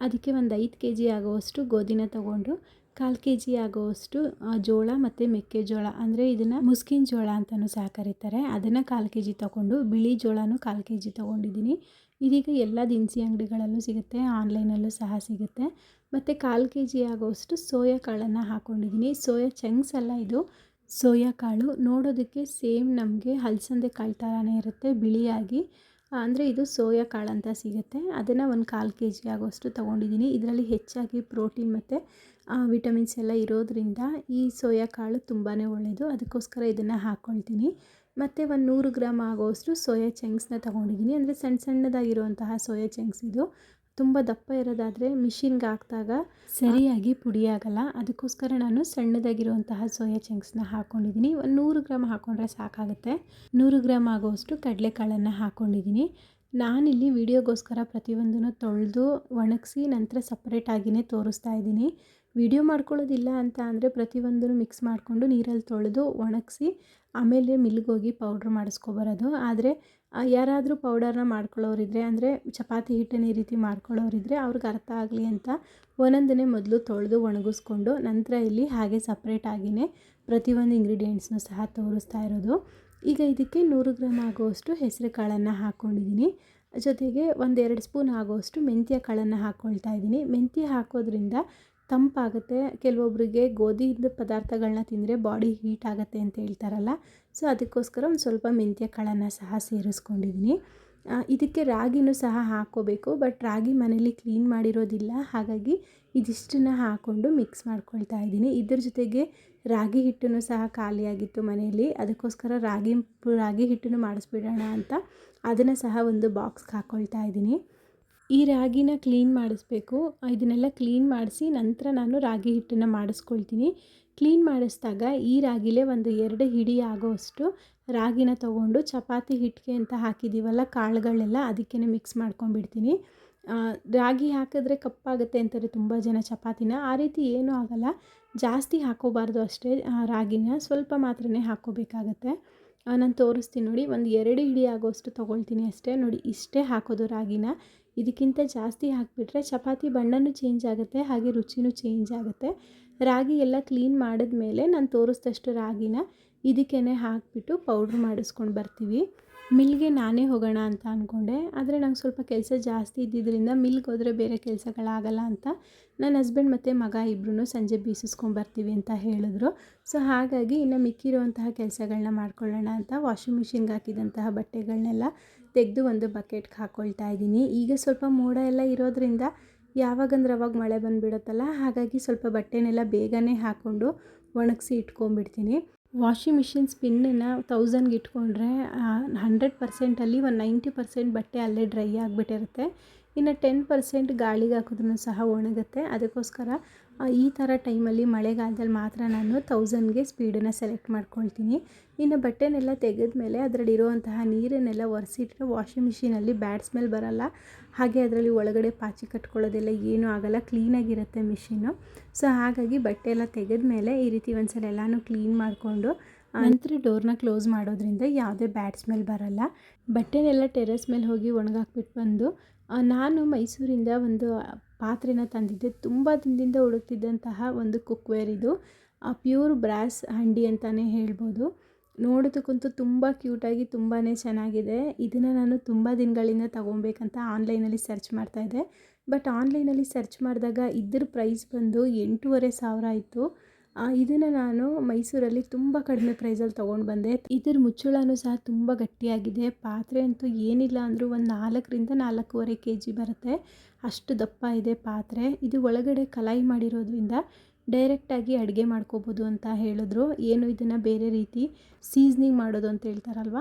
ಅದಕ್ಕೆ ಒಂದು ಐದು ಕೆ ಜಿ ಆಗುವಷ್ಟು ಗೋಧಿನ ತೊಗೊಂಡು ಕಾಲು ಕೆ ಜಿ ಆಗೋವಷ್ಟು ಜೋಳ ಮತ್ತು ಮೆಕ್ಕೆಜೋಳ ಅಂದರೆ ಇದನ್ನು ಮುಸ್ಕಿನ ಜೋಳ ಅಂತಲೂ ಸಹ ಕರೀತಾರೆ. ಅದನ್ನು ಕಾಲು ಕೆ ಜಿ ತೊಗೊಂಡು, ಬಿಳಿ ಜೋಳನೂ ಕಾಲು ಕೆ ಜಿ ತೊಗೊಂಡಿದ್ದೀನಿ. ಇದೀಗ ಎಲ್ಲ ದಿನಸಿ ಅಂಗಡಿಗಳಲ್ಲೂ ಸಿಗುತ್ತೆ, ಆನ್ಲೈನಲ್ಲೂ ಸಹ ಸಿಗುತ್ತೆ. ಮತ್ತು ಕಾಲು ಕೆ ಜಿ ಆಗೋವಷ್ಟು ಸೋಯಾ ಕಾಳನ್ನು ಹಾಕ್ಕೊಂಡಿದ್ದೀನಿ ಸೋಯಾ ಚಂಕ್ಸ್ ಅಲ್ಲ ಇದು. ಸೋಯಾ ಕಾಳು ನೋಡೋದಕ್ಕೆ ಸೇಮ್ ನಮಗೆ ಹಲಸಂದೆ ಕಾಳು ಥರನೇ ಇರುತ್ತೆ, ಬಿಳಿಯಾಗಿ. ಅಂದರೆ ಇದು ಸೋಯಾ ಕಾಳು ಅಂತ ಸಿಗುತ್ತೆ. ಅದನ್ನು ಒಂದು ಕಾಲು ಕೆ ಜಿ ಆಗೋಷ್ಟು ತೊಗೊಂಡಿದ್ದೀನಿ. ಇದರಲ್ಲಿ ಹೆಚ್ಚಾಗಿ ಪ್ರೋಟೀನ್ ಮತ್ತು ವಿಟಮಿನ್ಸ್ ಎಲ್ಲ ಇರೋದರಿಂದ ಈ ಸೋಯಾ ಕಾಳು ತುಂಬಾ ಒಳ್ಳೆಯದು ಅದಕ್ಕೋಸ್ಕರ ಇದನ್ನು ಹಾಕ್ಕೊಳ್ತೀನಿ ಮತ್ತು ಒಂದು ನೂರು ಗ್ರಾಮ್ ಆಗೋಷ್ಟು ಸೋಯಾ ಚಂಕ್ಸ್ನ ತೊಗೊಂಡಿದ್ದೀನಿ. ಅಂದರೆ ಸಣ್ಣ ಸಣ್ಣದಾಗಿರುವಂತಹ ಸೋಯಾ ಚಂಕ್ಸ್ ಇದು. ತುಂಬ ದಪ್ಪ ಇರೋದಾದರೆ ಮಿಷಿನ್ಗೆ ಹಾಕಿದಾಗ ಸರಿಯಾಗಿ ಪುಡಿ ಆಗಲ್ಲ ಅದಕ್ಕೋಸ್ಕರ ನಾನು ಸಣ್ಣದಾಗಿರುವಂತಹ ಸೋಯಾ ಚಂಕ್ಸ್ನ ಹಾಕ್ಕೊಂಡಿದ್ದೀನಿ ಒಂದು ನೂರು ಗ್ರಾಮ್ ಹಾಕ್ಕೊಂಡ್ರೆ ಸಾಕಾಗುತ್ತೆ. ನೂರು ಗ್ರಾಮ್ ಆಗೋಷ್ಟು ಕಡಲೆಕಾಳನ್ನು ಹಾಕ್ಕೊಂಡಿದ್ದೀನಿ ನಾನಿಲ್ಲಿ ವಿಡಿಯೋಗೋಸ್ಕರ ಪ್ರತಿಯೊಂದನ್ನು ತೊಳೆದು ಒಣಗಿಸಿ ನಂತರ ಸಪ್ರೇಟಾಗಿಯೇ ತೋರಿಸ್ತಾ ಇದ್ದೀನಿ. ವಿಡಿಯೋ ಮಾಡ್ಕೊಳ್ಳೋದಿಲ್ಲ ಅಂತ ಅಂದರೆ ಪ್ರತಿಯೊಂದನ್ನು ಮಿಕ್ಸ್ ಮಾಡಿಕೊಂಡು ನೀರಲ್ಲಿ ತೊಳೆದು ಒಣಗಿಸಿ ಆಮೇಲೆ ಮಿಲ್ಗೋಗಿ ಪೌಡ್ರ್ ಮಾಡಿಸ್ಕೊಬರೋದು. ಆದರೆ ಯಾರಾದರೂ ಪೌಡರ್ನ ಮಾಡ್ಕೊಳ್ಳೋರಿದ್ರೆ, ಅಂದರೆ ಚಪಾತಿ ಹಿಟ್ಟನ್ನು ಈ ರೀತಿ ಮಾಡ್ಕೊಳ್ಳೋರಿದ್ರೆ ಅವ್ರಿಗೆ ಅರ್ಥ ಆಗಲಿ ಅಂತ ಒಂದೊಂದನ್ನೇ ಮೊದಲು ತೊಳೆದು ಒಣಗಿಸ್ಕೊಂಡು ನಂತರ ಇಲ್ಲಿ ಹಾಗೆ ಸಪ್ರೇಟಾಗಿಯೇ ಪ್ರತಿಯೊಂದು ಇಂಗ್ರೀಡಿಯೆಂಟ್ಸ್ನೂ ಸಹ ತೋರಿಸ್ತಾ ಇರೋದು. ಈಗ ಇದಕ್ಕೆ ನೂರು ಗ್ರಾಮ್ ಆಗುವಷ್ಟು ಹೆಸರು ಕಾಳನ್ನು ಹಾಕ್ಕೊಂಡಿದ್ದೀನಿ ಜೊತೆಗೆ ಒಂದೆರಡು ಸ್ಪೂನ್ ಆಗುವಷ್ಟು ಮೆಂತ್ಯ ಕಾಳನ್ನು ಹಾಕ್ಕೊಳ್ತಾ ಇದ್ದೀನಿ ಮೆಂತ್ಯ ಹಾಕೋದ್ರಿಂದ ತಂಪಾಗುತ್ತೆ. ಕೆಲವೊಬ್ಬರಿಗೆ ಗೋಧಿಯಿಂದ ಪದಾರ್ಥಗಳನ್ನ ತಿಂದರೆ ಬಾಡಿ ಹೀಟ್ ಆಗುತ್ತೆ ಅಂತ ಹೇಳ್ತಾರಲ್ಲ. ಸೊ, ಅದಕ್ಕೋಸ್ಕರ ಒಂದು ಸ್ವಲ್ಪ ಮೆಂತ್ಯ ಕಾಳನ್ನು ಸಹ ಸೇರಿಸ್ಕೊಂಡಿದ್ದೀನಿ ಇದಕ್ಕೆ ರಾಗಿನೂ ಸಹ ಹಾಕ್ಕೋಬೇಕು, ಬಟ್ ರಾಗಿ ಮನೇಲಿ ಕ್ಲೀನ್ ಮಾಡಿರೋದಿಲ್ಲ. ಹಾಗಾಗಿ ಇದಿಷ್ಟನ್ನು ಹಾಕ್ಕೊಂಡು ಮಿಕ್ಸ್ ಮಾಡ್ಕೊಳ್ತಾ ಇದ್ದೀನಿ ಇದ್ರ ಜೊತೆಗೆ ರಾಗಿ ಹಿಟ್ಟನ್ನು ಸಹ ಖಾಲಿಯಾಗಿತ್ತು ಮನೆಯಲ್ಲಿ ಅದಕ್ಕೋಸ್ಕರ ರಾಗಿ ರಾಗಿ ಹಿಟ್ಟನ್ನು ಮಾಡಿಸ್ಬಿಡೋಣ ಅಂತ. ಅದನ್ನು ಸಹ ಒಂದು ಬಾಕ್ಸ್ಗೆ ಹಾಕ್ಕೊಳ್ತಾ ಇದ್ದೀನಿ ಈ ರಾಗಿನ ಕ್ಲೀನ್ ಮಾಡಿಸ್ಬೇಕು. ಇದನ್ನೆಲ್ಲ ಕ್ಲೀನ್ ಮಾಡಿಸಿ ನಂತರ ನಾನು ರಾಗಿ ಹಿಟ್ಟನ್ನು ಮಾಡಿಸ್ಕೊಳ್ತೀನಿ. ಕ್ಲೀನ್ ಮಾಡಿಸಿದಾಗ ಈ ರಾಗಿಲೇ ಒಂದು ಎರಡು ಹಿಡಿ ಆಗೋಷ್ಟು ರಾಗಿನ ತೊಗೊಂಡು ಚಪಾತಿ ಹಿಟ್ಟಿಗೆ ಅಂತ ಹಾಕಿದ್ದೀವಲ್ಲ ಕಾಳುಗಳೆಲ್ಲ ಅದಕ್ಕೇ ಮಿಕ್ಸ್ ಮಾಡ್ಕೊಂಡ್ಬಿಡ್ತೀನಿ. ರಾಗಿ ಹಾಕಿದ್ರೆ ಕಪ್ಪಾಗುತ್ತೆ ಅಂತಾರೆ ತುಂಬ ಜನ ಚಪಾತಿನ. ಆ ರೀತಿ ಏನೂ ಆಗೋಲ್ಲ. ಜಾಸ್ತಿ ಹಾಕೋಬಾರ್ದು ಅಷ್ಟೇ ರಾಗಿನ. ಸ್ವಲ್ಪ ಮಾತ್ರನೇ ಹಾಕೋಬೇಕಾಗತ್ತೆ. ನಾನು ತೋರಿಸ್ತೀನಿ ನೋಡಿ. ಒಂದು ಎರಡು ಹಿಡಿ ಆಗೋಷ್ಟು ತೊಗೊಳ್ತೀನಿ ಅಷ್ಟೇ. ನೋಡಿ, ಇಷ್ಟೇ ಹಾಕೋದು ರಾಗಿನ. ಇದಕ್ಕಿಂತ ಜಾಸ್ತಿ ಹಾಕಿಬಿಟ್ರೆ ಚಪಾತಿ ಬಣ್ಣನೂ ಚೇಂಜ್ ಆಗುತ್ತೆ, ಹಾಗೆ ರುಚಿನೂ ಚೇಂಜ್ ಆಗುತ್ತೆ. ರಾಗಿ ಎಲ್ಲ ಕ್ಲೀನ್ ಮಾಡಿದ್ಮೇಲೆ ನಾನು ತೋರಿಸ್ದಷ್ಟು ರಾಗಿನ ಇದಕ್ಕೇ ಹಾಕಿಬಿಟ್ಟು ಪೌಡ್ರ್ ಮಾಡಿಸ್ಕೊಂಡು ಬರ್ತೀವಿ. ಮಿಲ್ಗೆ ನಾನೇ ಹೋಗೋಣ ಅಂತ ಅಂದ್ಕೊಂಡೆ ಆದರೆ ನಂಗೆ ಸ್ವಲ್ಪ ಕೆಲಸ ಜಾಸ್ತಿ ಇದ್ದಿದ್ದರಿಂದ ಮಿಲ್ಗೆ ಹೋದರೆ ಬೇರೆ ಕೆಲಸಗಳಾಗಲ್ಲ ಅಂತ ನನ್ನ ಹಸ್ಬೆಂಡ್ ಮತ್ತು ಮಗ ಇಬ್ಬರೂ ಸಂಜೆ ಬೀಸಿಸ್ಕೊಂಬರ್ತೀವಿ ಅಂತ ಹೇಳಿದ್ರು. ಸೊ ಹಾಗಾಗಿ ಇನ್ನು ಮಿಕ್ಕಿರುವಂತಹ ಕೆಲಸಗಳನ್ನ ಮಾಡ್ಕೊಳ್ಳೋಣ ಅಂತ ವಾಷಿಂಗ್ ಮಿಷಿನ್ಗೆ ಹಾಕಿದಂತಹ ಬಟ್ಟೆಗಳನ್ನೆಲ್ಲ ತೆಗೆದು ಒಂದು ಬಕೆಟ್ಗೆ ಹಾಕ್ಕೊಳ್ತಾ ಇದ್ದೀನಿ. ಈಗ ಸ್ವಲ್ಪ ಮೋಡ ಎಲ್ಲ ಇರೋದ್ರಿಂದ ಯಾವಾಗಂದ್ರೆ ಅವಾಗ ಮಳೆ ಬಂದುಬಿಡುತ್ತಲ್ಲ, ಹಾಗಾಗಿ ಸ್ವಲ್ಪ ಬಟ್ಟೆನೆಲ್ಲ ಬೇಗನೆ ಹಾಕ್ಕೊಂಡು ಒಣಗಿಸಿ ಇಟ್ಕೊಂಡ್ಬಿಡ್ತೀನಿ. ವಾಷಿಂಗ್ ಮಿಷಿನ್ ಸ್ಪಿನ್ನನ್ನು ತೌಸಂಡ್ಗೆ ಇಟ್ಕೊಂಡ್ರೆ ಹಂಡ್ರೆಡ್ ಪರ್ಸೆಂಟಲ್ಲಿ ಒಂದು ನೈಂಟಿ ಪರ್ಸೆಂಟ್ ಬಟ್ಟೆ ಅಲ್ಲೇ ಡ್ರೈ ಆಗಿಬಿಟ್ಟಿರುತ್ತೆ. ಇನ್ನು ಟೆನ್ ಪರ್ಸೆಂಟ್ ಗಾಳಿಗೆ ಹಾಕಿದ್ರೂ ಸಹ ಒಣಗುತ್ತೆ. ಅದಕ್ಕೋಸ್ಕರ ಈ ಥರ ಟೈಮಲ್ಲಿ ಮಳೆಗಾಲದಲ್ಲಿ ಮಾತ್ರ ನಾನು ತೌಸಂಡ್ಗೆ ಸ್ಪೀಡನ್ನು ಸೆಲೆಕ್ಟ್ ಮಾಡ್ಕೊಳ್ತೀನಿ. ಇನ್ನು ಬಟ್ಟೆನೆಲ್ಲ ತೆಗೆದ ಮೇಲೆ ಅದರಲ್ಲಿರುವಂತಹ ನೀರನ್ನೆಲ್ಲ ಒರೆಸಿಟ್ರೆ ವಾಷಿಂಗ್ ಮಿಷಿನಲ್ಲಿ ಬ್ಯಾಡ್ ಸ್ಮೆಲ್ ಬರಲ್ಲ. ಹಾಗೆ ಅದರಲ್ಲಿ ಒಳಗಡೆ ಪಾಚಿ ಕಟ್ಕೊಳ್ಳೋದೆಲ್ಲ ಏನೂ ಆಗಲ್ಲ ಕ್ಲೀನಾಗಿರುತ್ತೆ ಮಿಷಿನ್ನು ಸೊ ಹಾಗಾಗಿ ಬಟ್ಟೆ ಎಲ್ಲ ತೆಗೆದ್ಮೇಲೆ ಈ ರೀತಿ ಒಂದ್ಸಲ ಎಲ್ಲನೂ ಕ್ಲೀನ್ ಮಾಡಿಕೊಂಡು ನಂತರ ಡೋರ್ನ ಕ್ಲೋಸ್ ಮಾಡೋದ್ರಿಂದ ಯಾವುದೇ ಬ್ಯಾಡ್ ಸ್ಮೆಲ್ ಬರಲ್ಲ. ಬಟ್ಟೆನೆಲ್ಲ ಟೆರೆಸ್ ಮೇಲೆ ಹೋಗಿ ಒಣಗಾಕ್ಬಿಟ್ಟು ಬಂದು ನಾನು ಮೈಸೂರಿಂದ ಒಂದು ಪಾತ್ರೆನ ತಂದಿದ್ದೆ. ತುಂಬ ದಿನದಿಂದ ಹುಡುಕ್ತಿದ್ದಂತಹ ಒಂದು ಕುಕ್ವೇರ್ ಇದು. ಪ್ಯೂರ್ ಬ್ರಾಸ್ ಹಂಡಿ ಅಂತಲೇ ಹೇಳ್ಬೋದು. ನೋಡೋದಕ್ಕಂತೂ ತುಂಬ ಕ್ಯೂಟಾಗಿ ತುಂಬಾ ಚೆನ್ನಾಗಿದೆ. ಇದನ್ನು ನಾನು ತುಂಬ ದಿನಗಳಿಂದ ತೊಗೊಬೇಕಂತ ಆನ್ಲೈನಲ್ಲಿ ಸರ್ಚ್ ಮಾಡ್ತಾಯಿದ್ದೆ ಬಟ್ ಆನ್ಲೈನಲ್ಲಿ ಸರ್ಚ್ ಮಾಡಿದಾಗ ಇದ್ರ ಪ್ರೈಸ್ ಬಂದು ಎಂಟೂವರೆ ಸಾವಿರ ಆಯಿತು. ಇದನ್ನು ನಾನು ಮೈಸೂರಲ್ಲಿ ತುಂಬ ಕಡಿಮೆ ಪ್ರೈಸಲ್ಲಿ ತೊಗೊಂಡು ಬಂದೆ. ಇದರ ಮುಚ್ಚಳನೂ ಸಹ ತುಂಬ ಗಟ್ಟಿಯಾಗಿದೆ. ಪಾತ್ರೆ ಅಂತೂ ಏನಿಲ್ಲ ಅಂದರೂ ಒಂದು ನಾಲ್ಕರಿಂದ ನಾಲ್ಕೂವರೆ ಕೆ ಜಿ ಬರುತ್ತೆ. ಅಷ್ಟು ದಪ್ಪ ಇದೆ ಪಾತ್ರೆ. ಇದು ಒಳಗಡೆ ಕಲಾಯಿ ಮಾಡಿರೋದ್ರಿಂದ ಡೈರೆಕ್ಟಾಗಿ ಅಡುಗೆ ಮಾಡ್ಕೋಬೋದು ಅಂತ ಹೇಳಿದ್ರು. ಏನು ಇದನ್ನು ಬೇರೆ ರೀತಿ ಸೀಸ್ನಿಂಗ್ ಮಾಡೋದು ಅಂತ ಹೇಳ್ತಾರಲ್ವ?